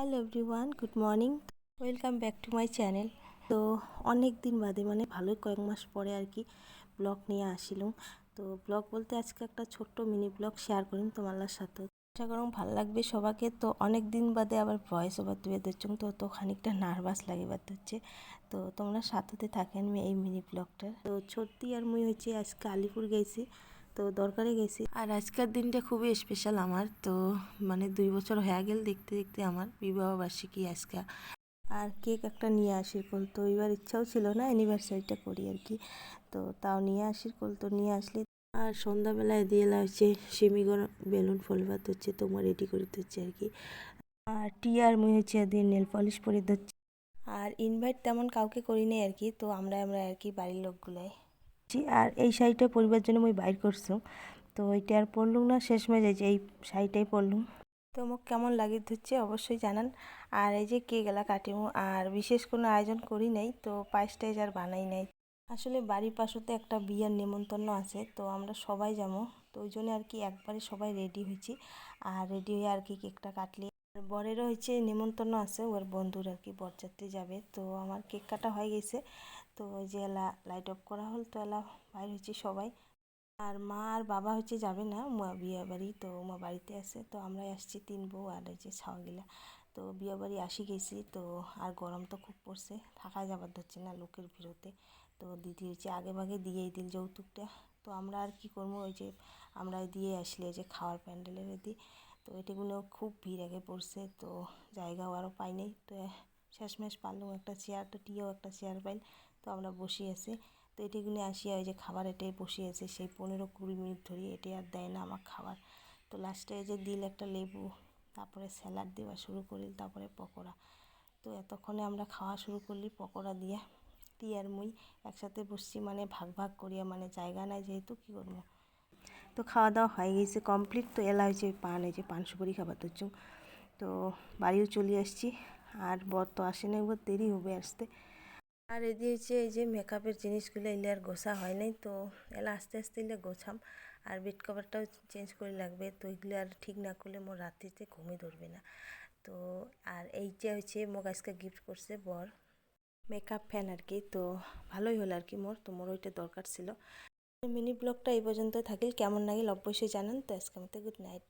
Hello everyone good morning welcome back to my channel তো অনেক দিন বাদে মানে ভালোই কয়েক মাস পরে আর কি ব্লগ নিয়ে আসিলাম। তো ব্লগ বলতে আজকে একটা ছোট্ট মিনি ব্লগ শেয়ার করিম তোমার সাথে। আশা করুন ভালো লাগবে সবাইকে তো অনেক দিন বাদে আবার ভয়েস ওভার তুলে দিচ্ছুম, তো তো খানিকটা নার্ভাস লাগিবার হচ্ছে তো তোমরা সাথে থাকেন এই মিনি ব্লগটার তো সত্যি আর মুই হচ্ছে আজকে আলিপুর গেছি তো দরকারে গেছি। আর আজকের দিনটা খুবই স্পেশাল আমার। তো মানে দুই বছর হয়ে গেল দেখতে দেখতে আমার বিবাহ বার্ষিকী আজকে। আর কেক একটা নিয়ে আসির কল। তো এবার ইচ্ছাও ছিল না অ্যানিভার্সারিটা করি আর কি। তো তাও নিয়ে আসির কল। তো নিয়ে আসলে আর সন্ধ্যাবেলায় দিয়ে হচ্ছে সেমিগর বেলুন ফলবাত হচ্ছে, তোমার রেডি করে হচ্ছে আর কি। আর টি আর মুই হচ্ছে দিয়ে নেল পলিশ পরে দিচ্ছি আর ইনভাইট তেমন কাউকে করি নাই আর কি। তো আমরা আমরা আর কি বাড়ির লোকগুলাই। আর এই শাড়িটা পরিবার জন্য মুই বাইর করছ। তো ওইটা আর পরলুম না, শেষ হয়ে যাইছে এই শাড়িটাই পরলুম। তো মোক কেমন লাগে হচ্ছে অবশ্যই জানান। আর এই যে কে গেলা কাটিমু, আর বিশেষ কোনো আয়োজন করি নাই, তো পায়েস টাইস আর বানাই নাই। আসলে বাড়ির পাশতে একটা বিয়ার নেমন্তন্ন আছে, তো আমরা সবাই যাব। তো ওই জন্য আর কি একবারে সবাই রেডি হয়েছি। আর রেডি হয়ে আর কি কেকটা কাটলি। বরেরও হচ্ছে নেমন্তন্ন আছে, ওর বন্ধুর আর কি, বরযাত্রী যাবে। তো আমার কেক কাটা হয়ে গেছে। তো ওই যে এলা লাইট অফ করা হল, তো এলা বাইর হয়েছি সবাই। আর মা আর বাবা হচ্ছে যাবে না বিয়ে বাড়ি, তো মা বাড়িতে আছে। তো আমরাই আসছি তিন বউ আর যে ছাওয়াগুলা। তো বিয়ে বাড়ি আসি গেছি, তো আর গরম তো খুব পড়ছে থাকা যাবার ধরছে না লোকের ভিড়তে। তো দিদি হচ্ছে আগে ভাগে দিয়েই দিল যৌতুকটা। তো আমরা আর কি করব, ওই যে আমরা দিয়ে আসলে যে খাওয়ার প্যান্ডেলের দিই তো এটিগুলো খুব ভিড় আগে পড়ছে, তো জায়গাও আরও পাই নাই তো শেষমেশ পারলাম একটা চেয়ার তো টিও একটা চেয়ার পাইল, তো আমরা বসে আছি। তো এটিগুলো আসিয়া ওই যে খাবার এটাই বসে আছে, সেই পনেরো কুড়ি মিনিট ধরে এটাই আর দেয় না আমার খাবার। তো লাস্টে যে দিল একটা লেবু, তারপরে স্যালাড দেওয়া শুরু করি তারপরে পকোড়া। তো এতক্ষণে আমরা খাওয়া শুরু করলি পকোড়া দিয়ে, টি আর মুই একসাথে বসছি মানে ভাগ ভাগ করিয়া মানে জায়গা নাই যেহেতু, কী করব? তো খাওয়া দাওয়া হয়ে গেছে কমপ্লিট তো এলা হয়েছে পান হয়েছে পান সুপারি খাবার তো তো বাড়িও চলে আসছি, আর বর তো আসে না একবার দেরি হবে আসতে। আর এদি হচ্ছে এই যে মেকআপের জিনিসগুলো এলে আর গোছা হয় নাই, তো এলা আস্তে আস্তে এলে গোছাম। আর বেড কভারটাও চেঞ্জ করে লাগবে, তো এগুলো আর ঠিক না করলে মোর রাত্রিতে ঘুমে ধরবে না। তো আর এইটা হচ্ছে মোক আজকে গিফট করছে বর। মেকআপ ফ্যান আর কি, তো ভালোই হলো আর কি মোর, তো মোর ওইটা দরকার ছিল। মিনি ব্লগটা এই পর্যন্ত থাকিল। কেমন লাগিল অবশ্যই জানান। তো আজকে মতো গুড নাইট